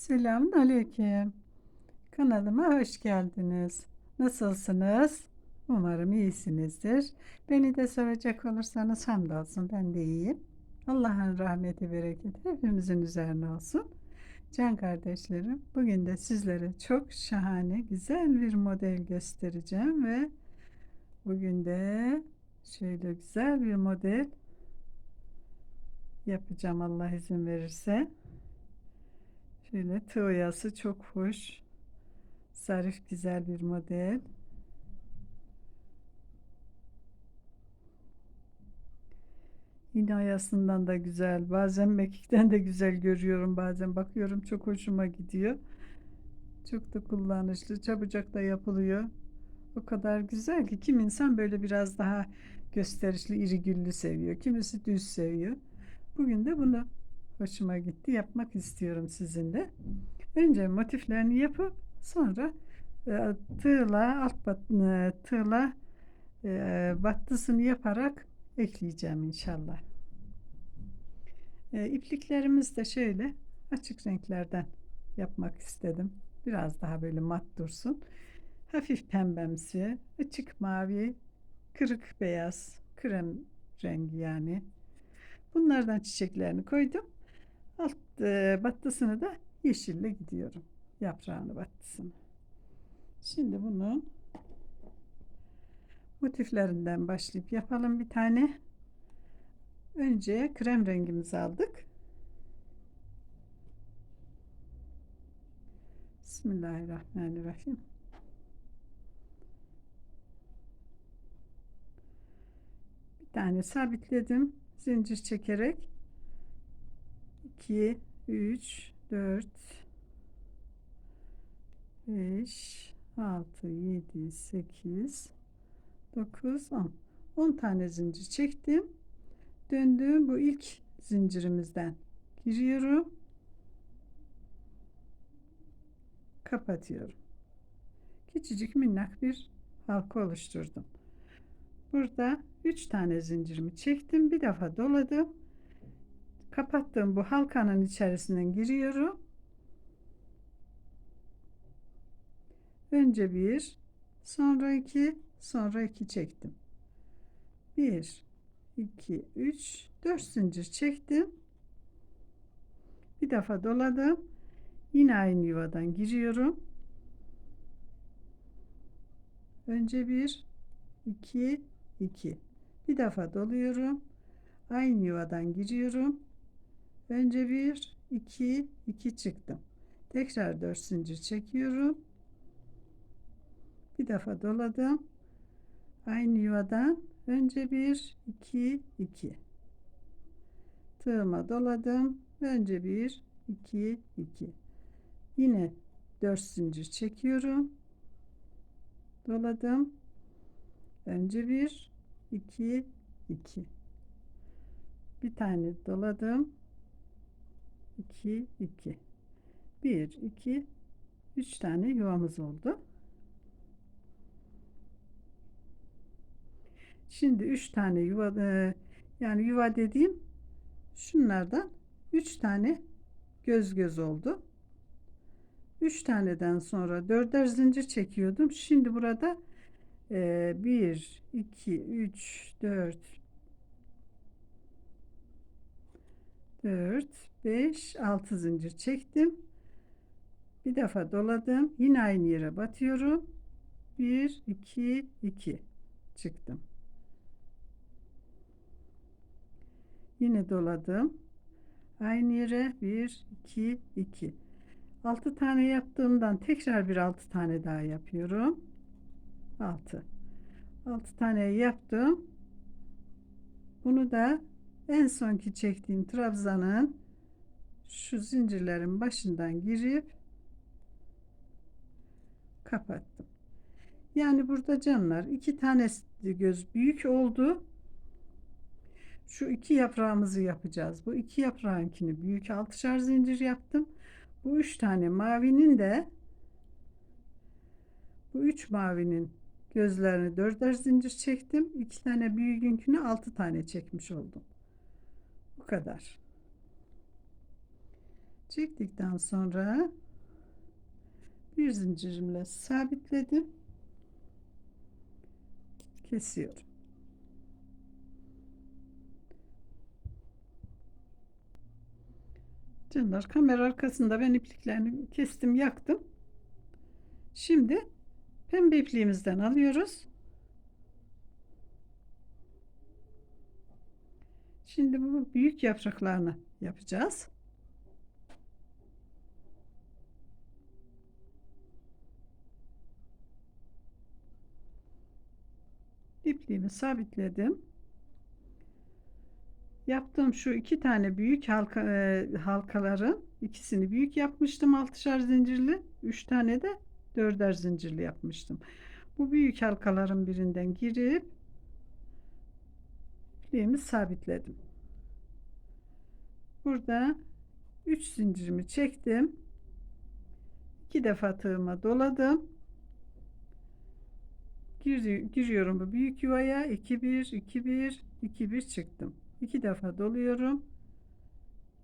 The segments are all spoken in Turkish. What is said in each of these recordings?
Selamun aleyküm. Kanalıma hoş geldiniz. Nasılsınız? Umarım iyisinizdir. Beni de soracak olursanız hamdolsun ben de iyiyim. Allah'ın rahmeti, bereketi hepimizin üzerine olsun. Can kardeşlerim, bugün de sizlere çok şahane, güzel bir model göstereceğim ve bugün de şöyle güzel bir model yapacağım Allah izin verirse. Şöyle tığ oyası çok hoş. Zarif güzel bir model. İğne oyasından da güzel. Bazen mekikten de güzel görüyorum. Bazen bakıyorum çok hoşuma gidiyor. Çok da kullanışlı. Çabucak da yapılıyor. O kadar güzel ki kim insan böyle biraz daha gösterişli, iri güllü seviyor. Kimisi düz seviyor. Bugün de bunu hoşuma gitti. Yapmak istiyorum sizinle. Önce motiflerini yapıp sonra e, tığla alt bat, e, tığla e, battısını yaparak ekleyeceğim inşallah. E, ipliklerimiz de şöyle açık renklerden yapmak istedim. Biraz daha böyle mat dursun. Hafif pembemsi, açık mavi, kırık beyaz, krem rengi yani. Bunlardan çiçeklerini koydum. Battısını da yeşille gidiyorum. Yaprağını battısını. Şimdi bunun motiflerinden başlayıp yapalım bir tane. Önce krem rengimizi aldık. Bismillahirrahmanirrahim. Bir tane sabitledim. Zincir çekerek 2 3 4 5 6 7 8 9 10 10 tane zincir çektim. Döndüm bu ilk zincirimizden giriyorum. Kapatıyorum. Küçücük minnak bir halka oluşturdum. Burada 3 tane zincirimi çektim. Bir defa doladım kapattığım bu halkanın içerisinden giriyorum. Önce bir sonra iki sonra iki çektim. 1 2 3 4 zincir çektim. Bir defa doladım. Yine aynı yuvadan giriyorum. Önce bir 2 2 bir defa doluyorum. Aynı yuvadan giriyorum önce bir 2 2 çıktım tekrar 4 zincir çekiyorum. Bir defa doladım. Aynı yuvadan önce bir 2 2 tığıma doladım. Önce bir 2 2 yine 4 zincir çekiyorum. Doladım. Önce bir 2 2 bir tane doladım 2 2 1 2 3 tane yuvamız oldu. Şimdi 3 tane yuva e, yani yuva dediğim şunlardan 3 tane göz göz oldu. 3 taneden sonra dörder zincir çekiyordum. Şimdi burada 1 2 3 4 4 5 6 zincir çektim. Bir defa doladım. Yine aynı yere batıyorum. 1 2 2 çıktım. Yine doladım. Aynı yere 1 2 2 6 tane yaptığımdan tekrar bir 6 tane daha yapıyorum. 6 6 tane yaptım. Bunu da en sonki çektiğim trabzanın şu zincirlerin başından girip kapattım. Yani burada canlar iki tane göz büyük oldu. Şu iki yaprağımızı yapacağız. Bu iki yaprağınkini büyük altışar zincir yaptım. Bu üç tane mavinin de bu üç mavinin gözlerini dörder zincir çektim. İki tane büyüğünkünü altı tane çekmiş oldum bu kadar Çektikten sonra bir zincirimle sabitledim. Kesiyorum. Canlar kamera arkasında ben ipliklerini kestim yaktım. Şimdi pembe ipliğimizden alıyoruz. Şimdi bu büyük yapraklarını yapacağız. İpliğimi sabitledim. Yaptığım şu iki tane büyük halka, e, halkaların ikisini büyük yapmıştım altışar zincirli. Üç tane de dörder zincirli yapmıştım. Bu büyük halkaların birinden girip ipliğimi sabitledim. Burada 3 zincirimi çektim. 2 defa tığıma doladım. Gir, giriyorum bu büyük yuvaya 2 1 2 1 2 1 çıktım. 2 defa doluyorum.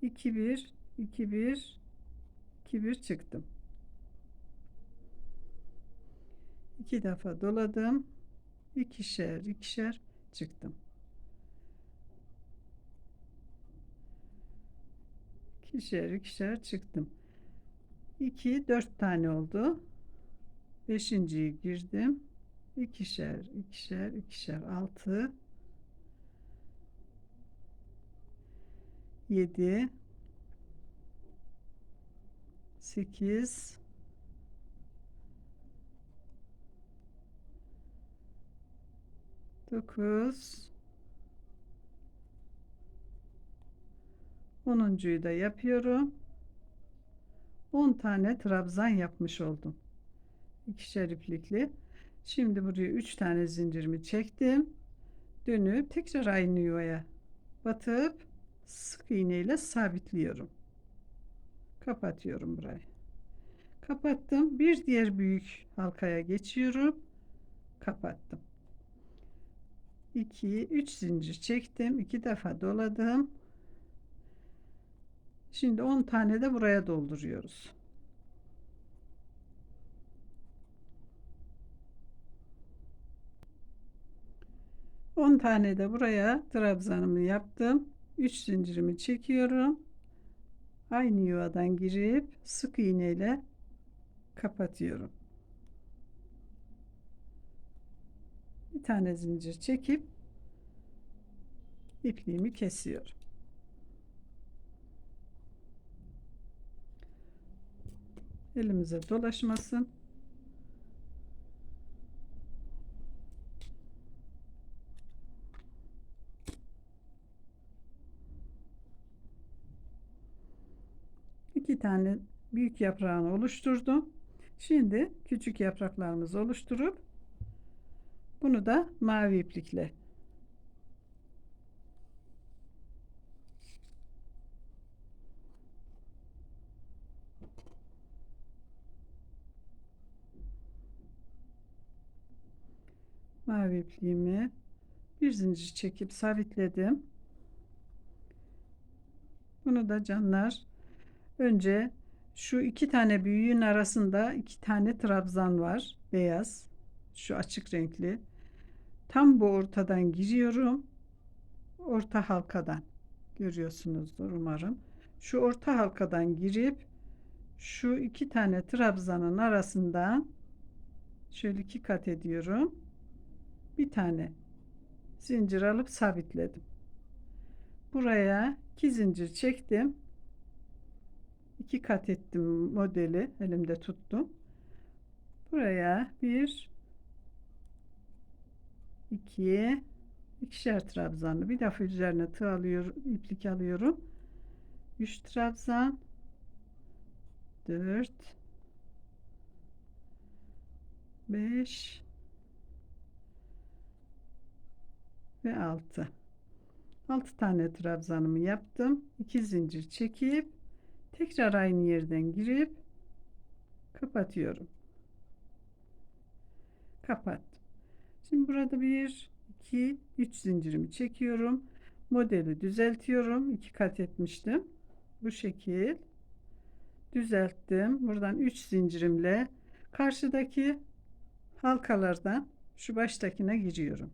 2 1 2 1 2 1 çıktım. 2 defa doladım. ikişer ikişer çıktım. İkişer ikişer çıktım. 2 4 tane oldu. Beşinciyi girdim. ikişer ikişer ikişer 6 7 8 9 Onuncuyu da yapıyorum. 10 tane trabzan yapmış oldum. İkişer iplikli. Şimdi buraya 3 tane zincirimi çektim. Dönüp tekrar aynı yuvaya batıp sık iğne ile sabitliyorum. Kapatıyorum burayı. Kapattım. Bir diğer büyük halkaya geçiyorum. Kapattım. 2 3 zincir çektim. 2 defa doladım. Şimdi 10 tane de buraya dolduruyoruz. On tane de buraya trabzanımı yaptım. 3 zincirimi çekiyorum. Aynı yuvadan girip sık iğne ile kapatıyorum. Bir tane zincir çekip ipliğimi kesiyorum. Elimize dolaşmasın. İki tane büyük yaprağını oluşturdum. Şimdi küçük yapraklarımızı oluşturup bunu da mavi iplikle mavi ipliğimi bir zincir çekip sabitledim. Bunu da canlar önce şu iki tane büyüğün arasında iki tane trabzan var beyaz şu açık renkli. Tam bu ortadan giriyorum orta halkadan görüyorsunuzdur umarım. Şu orta halkadan girip şu iki tane trabzanın arasından şöyle iki kat ediyorum bir tane zincir alıp sabitledim. Buraya iki zincir çektim. iki kat ettim modeli elimde tuttum. Buraya bir iki ikişer trabzanlı bir defa üzerine tığ alıyorum iplik alıyorum. 3 trabzan 4 5 ve 6 6 tane trabzanımı yaptım. 2 zincir çekip tekrar aynı yerden girip kapatıyorum. Kapattım. Şimdi burada 1 2 3 zincirimi çekiyorum. Modeli düzeltiyorum. 2 kat etmiştim. Bu şekil. Düzelttim. Buradan 3 zincirimle karşıdaki halkalardan şu baştakine giriyorum.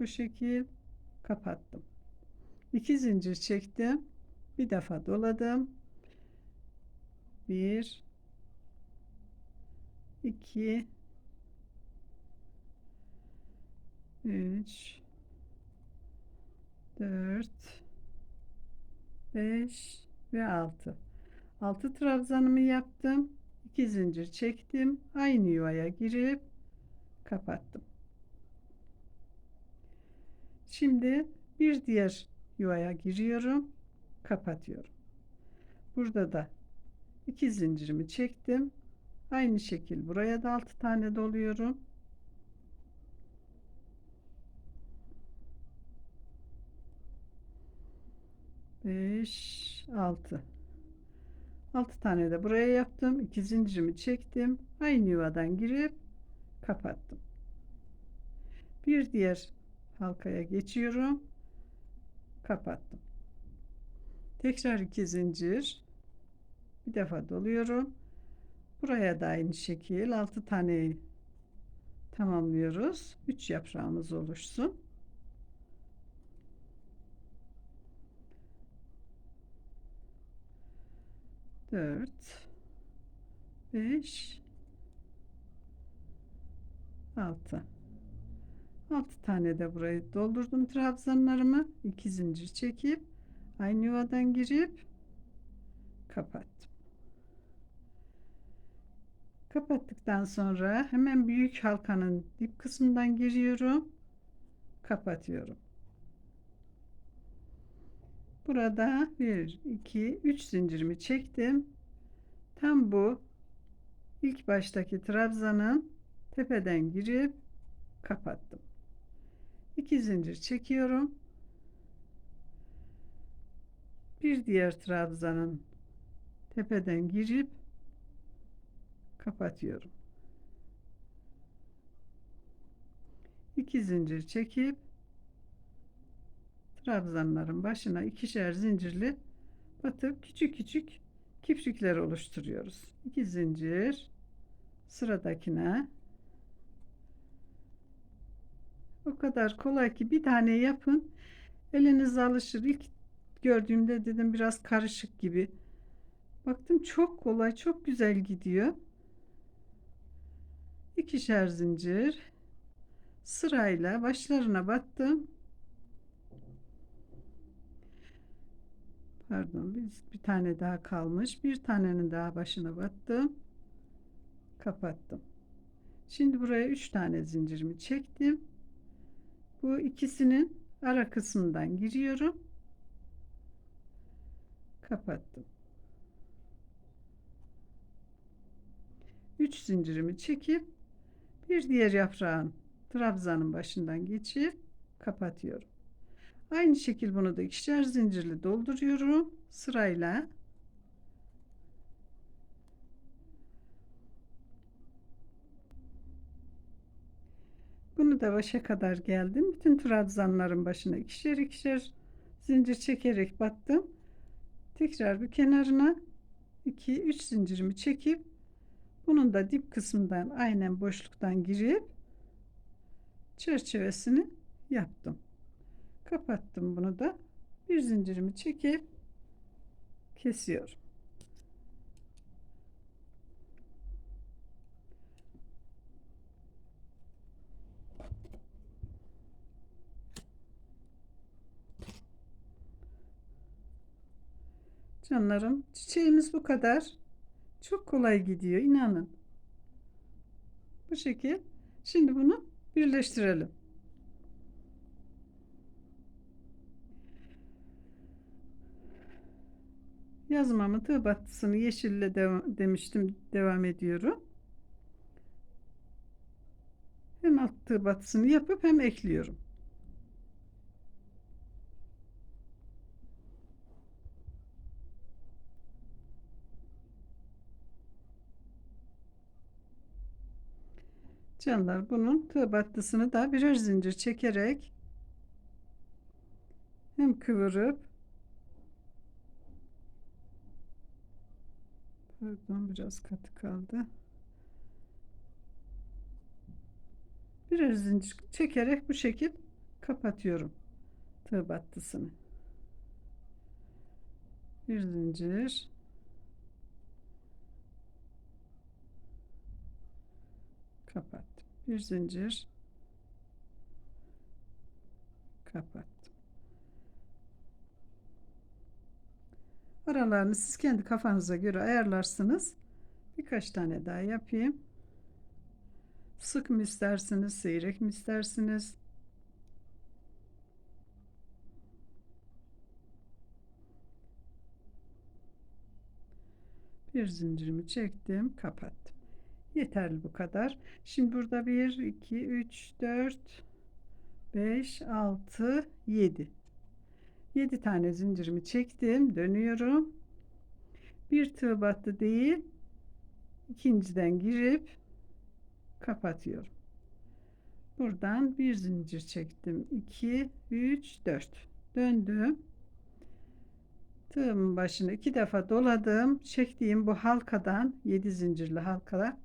Bu şekil kapattım. 2 zincir çektim. Bir defa doladım. 1 2 3 4 5 ve 6 6 trabzanımı yaptım 2 zincir çektim aynı yuvaya girip kapattım şimdi bir diğer yuvaya giriyorum kapatıyorum. Burada da 2 zincirimi çektim. Aynı şekil buraya da 6 tane doluyorum. 5 6 6 tane de buraya yaptım. 2 zincirimi çektim. Aynı yuvadan girip kapattım. Bir diğer halkaya geçiyorum. Kapattım. Tekrar 2 zincir. Bir defa doluyorum. Buraya da aynı şekil. 6 tane tamamlıyoruz. 3 yaprağımız oluşsun. 4 5 6 6 tane de burayı doldurdum trabzanlarımı 2 zincir çekip aynı yuvadan girip kapattım kapattıktan sonra hemen büyük halkanın dip kısmından giriyorum kapatıyorum Burada 1, 2, 3 zincirimi çektim. Tam bu ilk baştaki trabzanın tepeden girip kapattım. 2 zincir çekiyorum. Bir diğer trabzanın tepeden girip kapatıyorum. 2 zincir çekip trabzanların başına ikişer zincirli batıp küçük küçük kipşikler oluşturuyoruz. 2 zincir sıradakine o kadar kolay ki bir tane yapın eliniz alışır. İlk gördüğümde dedim biraz karışık gibi. Baktım çok kolay çok güzel gidiyor. İkişer zincir. Sırayla başlarına battım. Pardon bir, bir tane daha kalmış. Bir tanenin daha başına battım. Kapattım. Şimdi buraya üç tane zincirimi çektim bu ikisinin ara kısmından giriyorum. Kapattım. 3 zincirimi çekip bir diğer yaprağın trabzanın başından geçip kapatıyorum. Aynı şekil bunu da ikişer zincirli dolduruyorum. Sırayla. Da başa kadar geldim. Bütün trabzanların başına ikişer ikişer zincir çekerek battım. Tekrar bir kenarına 2 3 zincirimi çekip bunun da dip kısmından aynen boşluktan girip çerçevesini yaptım kapattım bunu da bir zincirimi çekip kesiyorum canlarım çiçeğimiz bu kadar çok kolay gidiyor inanın bu şekil şimdi bunu birleştirelim Yazmamı tığ battısını yeşille devam, demiştim devam ediyorum. Hem alt tığ battısını yapıp hem ekliyorum. Canlar bunun tığ battısını da birer zincir çekerek hem kıvırıp Pardon biraz katı kaldı. Birer zincir çekerek bu şekil kapatıyorum tığ battısını. Bir zincir kapattım. Bir zincir kapattım. Aralarını siz kendi kafanıza göre ayarlarsınız. Birkaç tane daha yapayım. Sık mı istersiniz, seyrek mi istersiniz? Bir zincirimi çektim, kapattım. Yeterli bu kadar. Şimdi burada 1, 2, 3, 4, 5, 6, 7. 7 tane zincirimi çektim. Dönüyorum. Bir tığ battı değil. ikinciden girip kapatıyorum. Buradan bir zincir çektim. 2, 3, 4. Döndüm. Tığımın başını iki defa doladım. Çektiğim bu halkadan 7 zincirli halkada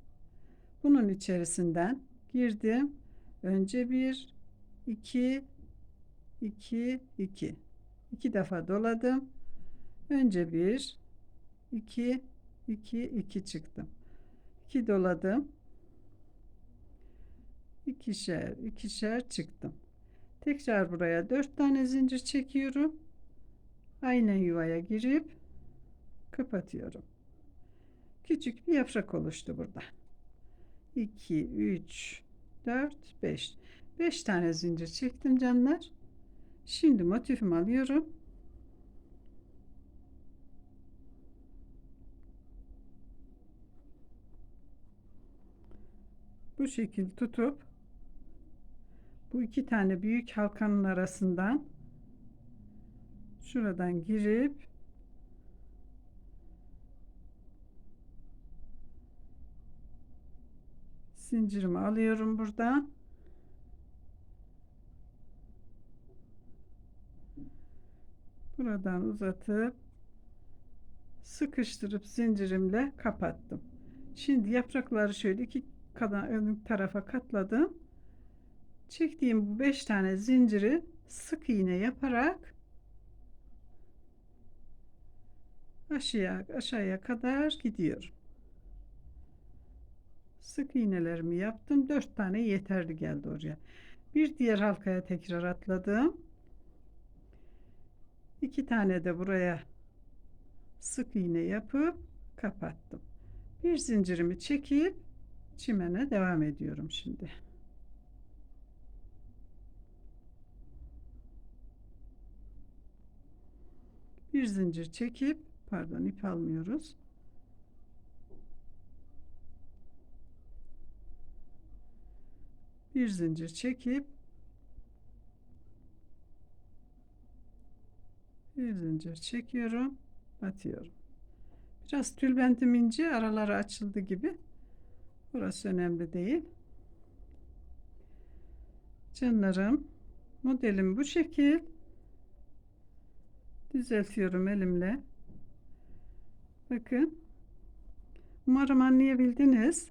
bunun içerisinden girdim. Önce bir, iki, iki, iki. İki defa doladım. Önce bir, iki, iki, iki çıktım. İki doladım. İkişer, ikişer çıktım. Tekrar buraya dört tane zincir çekiyorum. Aynen yuvaya girip kapatıyorum. Küçük bir yaprak oluştu burada. 2, 3, 4, 5. 5 tane zincir çektim canlar. Şimdi motifimi alıyorum. Bu şekil tutup bu iki tane büyük halkanın arasından şuradan girip zincirimi alıyorum buradan. Buradan uzatıp sıkıştırıp zincirimle kapattım. Şimdi yaprakları şöyle iki kadar ön tarafa katladım. Çektiğim bu beş tane zinciri sık iğne yaparak aşağıya aşağıya kadar gidiyorum sık iğnelerimi yaptım. 4 tane yeterli geldi oraya. Bir diğer halkaya tekrar atladım. 2 tane de buraya sık iğne yapıp kapattım. Bir zincirimi çekip çimene devam ediyorum şimdi. Bir zincir çekip pardon ip almıyoruz. Bir zincir çekip bir zincir çekiyorum batıyorum biraz tülbentim ince araları açıldı gibi. Burası önemli değil. Canlarım modelim bu şekil. Düzeltiyorum elimle. Bakın umarım anlayabildiniz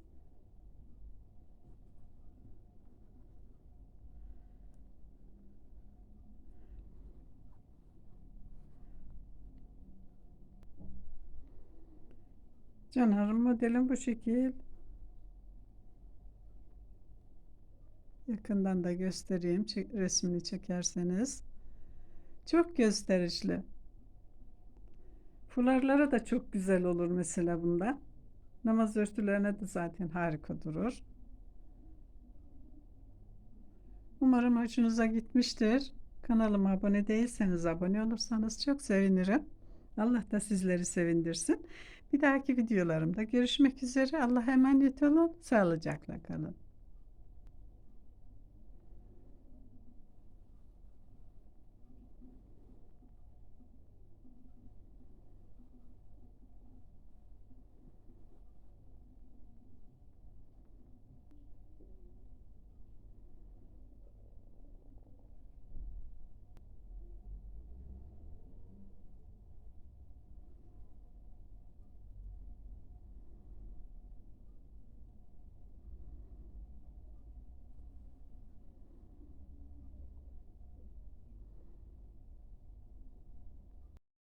Canlarım modelim bu şekil. Yakından da göstereyim. Resmini çekerseniz. Çok gösterişli. Fularlara da çok güzel olur mesela bunda. Namaz örtülerine de zaten harika durur. Umarım hoşunuza gitmiştir. Kanalıma abone değilseniz abone olursanız çok sevinirim. Allah da sizleri sevindirsin. Bir dahaki videolarımda görüşmek üzere. Allah'a emanet olun. Sağlıcakla kalın.